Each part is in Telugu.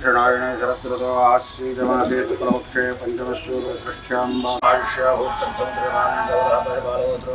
दक्षिणायणे शरत्कृतो आश्रीजमासे शुक्लपक्षे पञ्चमश्चूर्वसृष्ट्याम्बाष्याभूत्तन्त्रिमान् जवदः परिपालोऽत्र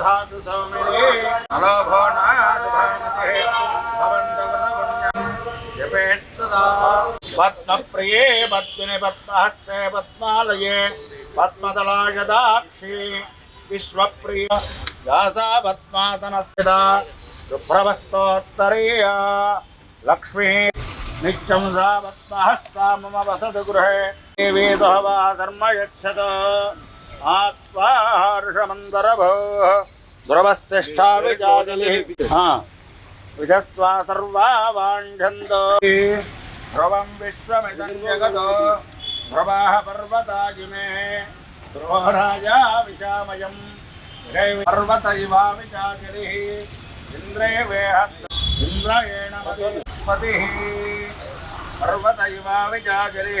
धातु सौमिने अलोभो नाशभामते भवन्तवरवण्यं जपेत् सदा पद्मप्रिये पद्मिने शुभ्रवस्तोत्तरीय लक्ष्मी नित्यं सा पद्महस्ता मम वसतु गृहे देवी दुहवा धर्म यच्छत आत्वाहर्षमन्दरभोः दुरवस्तिष्ठा विजाजलिः हा। विधस्त्वा सर्वा वाञ्छन्तो। ध्रुवं विश्वमिदं जगतो ध्रुवाः पर्वता जिमे ध्रुवो राजा विशामयं पर्वत इवाविचाकिरिः इन्द्रे वेहत्र इन्द्रेण पतिः पर्वत इवाविचाकिरिः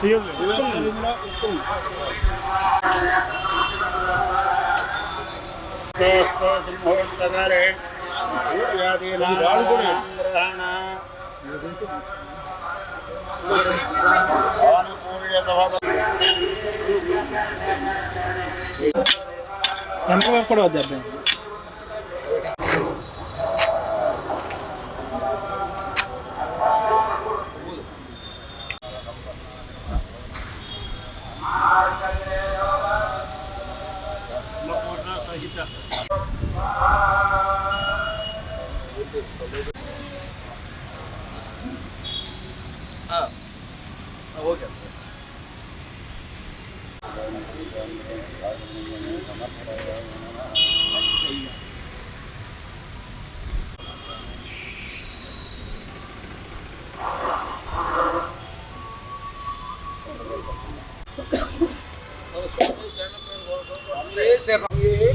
చేయాలి ముహూర్తకాలే గ్రహణ వెనక కూడా వద్దు అబ్బాయి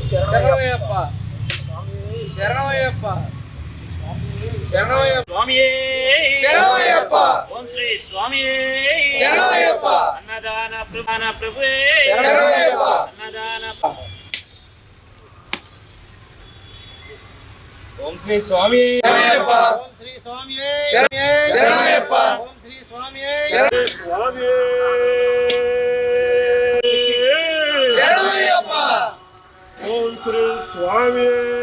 శరణమయ్యప్ప శరణమయ్యప్ప స్వామియే శరణమయ్యప్ప. ఓం శ్రీ స్వామియే. శరణమయ్యప్ప. అన్నదాన ప్రధాన ప్రభువే. శరణమయ్యప్ప. అన్నదాన ఓం శ్రీ స్వామి. శరణమయ్యప్ప. ఓం శ్రీ స్వామియే శరణమయ్యప్ప. ఓం శ్రీ స్వామియే శరణమయ్యప్ప. శ్రీ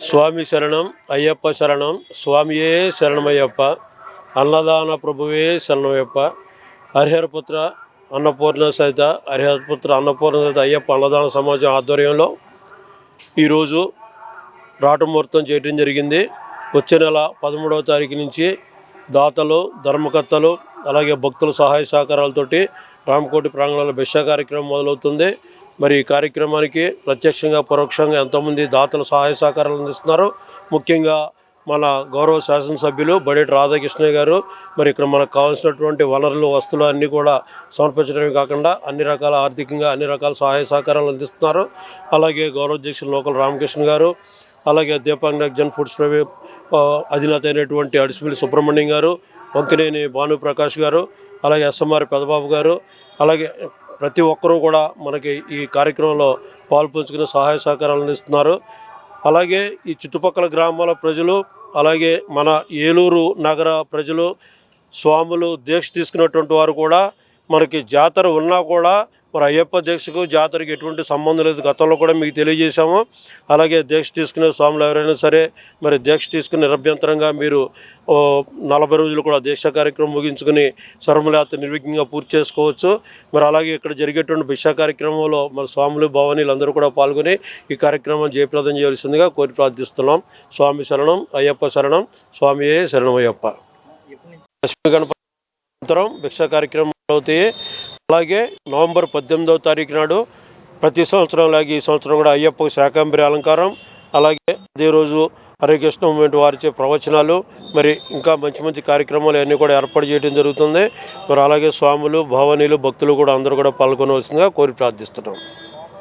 స్వామి శరణం అయ్యప్ప శరణం. స్వామియే శరణమయ్యప్ప. అన్నదాన ప్రభువే శరణమయ్యప్ప. హరిహరపుత్ర అన్నపూర్ణ సహిత హరిహరపుత్ర అన్నపూర్ణ సహిత అయ్యప్ప అన్నదాన సమాజం ఆధ్వర్యంలో ఈరోజు రాటముహూర్తం చేయడం జరిగింది. వచ్చే నెల పదమూడవ తారీఖు నుంచి దాతలు ధర్మకర్తలు అలాగే భక్తుల సహాయ సహకారాలతోటి రామకోటి ప్రాంగణంలో బెష కార్యక్రమం మొదలవుతుంది. మరి ఈ కార్యక్రమానికి ప్రత్యక్షంగా పరోక్షంగా ఎంతోమంది దాతలు సహాయ సహకారాలు అందిస్తున్నారు. ముఖ్యంగా మన గౌరవ శాసనసభ్యులు బడేటి రాధాకృష్ణ గారు మరి ఇక్కడ మనకు కావాల్సినటువంటి వనరులు వస్తువులు అన్నీ కూడా సమర్పించడమే కాకుండా అన్ని రకాల ఆర్థికంగా అన్ని రకాల సహాయ సహకారాలు అందిస్తున్నారు. అలాగే గౌరవాధ్యక్షులు లోకల్ రామకృష్ణ గారు అలాగే దీపాంగ్ జన్ ఫుడ్స్ ప్రైవేట్ అధినేత అయినటువంటి అడిసిపల్లి సుబ్రహ్మణ్యం గారు వంకినేని భానుప్రకాష్ గారు అలాగే ఎస్ఎంఆర్ పెదబాబు గారు అలాగే ప్రతి ఒక్కరూ కూడా మనకి ఈ కార్యక్రమంలో పాల్పంచుకుని సహాయ సహకారాలు అందిస్తున్నారు. అలాగే ఈ చుట్టుపక్కల గ్రామాల ప్రజలు అలాగే మన ఏలూరు నగర ప్రజలు స్వాములు దీక్ష తీసుకున్నటువంటి వారు కూడా మనకి జాతర ఉన్నా కూడా మరి అయ్యప్ప దీక్షకు జాతరకి ఎటువంటి సంబంధం లేదు. గతంలో కూడా మీకు తెలియజేశాము. అలాగే దీక్ష తీసుకునే స్వాములు ఎవరైనా సరే మరి దీక్ష తీసుకుని నిరభ్యంతరంగా మీరు ఓ, నలభై రోజులు కూడా దీక్ష కార్యక్రమం ముగించుకుని శర్మలయాత్ర నిర్విఘ్నంగా పూర్తి చేసుకోవచ్చు. మరి అలాగే ఇక్కడ జరిగేటువంటి భిక్షా కార్యక్రమంలో మరి స్వాములు భవానీలు అందరూ కూడా పాల్గొని ఈ కార్యక్రమం జయప్రదం చేయవలసిందిగా కోరి ప్రార్థిస్తున్నాం. స్వామి శరణం అయ్యప్ప శరణం స్వామియే శరణమయ్యప్ప. లక్ష్మీ గణపతి అనంతరం భిక్షా కార్యక్రమం అవుతాయి. అలాగే నవంబర్ పద్దెనిమిదవ తారీఖు నాడు ప్రతి సంవత్సరం లాగే ఈ సంవత్సరం కూడా అయ్యప్ప శాకాంబరి అలంకారం అలాగే అదే రోజు హరికృష్ణ మూమెంట్ వారిచే ప్రవచనాలు మరి ఇంకా మంచి మంచి కార్యక్రమాలు అన్నీ కూడా ఏర్పాటు చేయడం జరుగుతుంది. మరి అలాగే స్వాములు భవానీలు భక్తులు కూడా అందరూ కూడా పాల్గొనవలసిందిగా కోరి ప్రార్థిస్తున్నాం.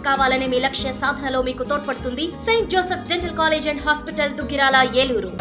కావాలనే మీ లక్ష్య సాధనలో మీకు తోడ్పడుతుంది. Saint Joseph dental college and hospital Duggirala Eluru.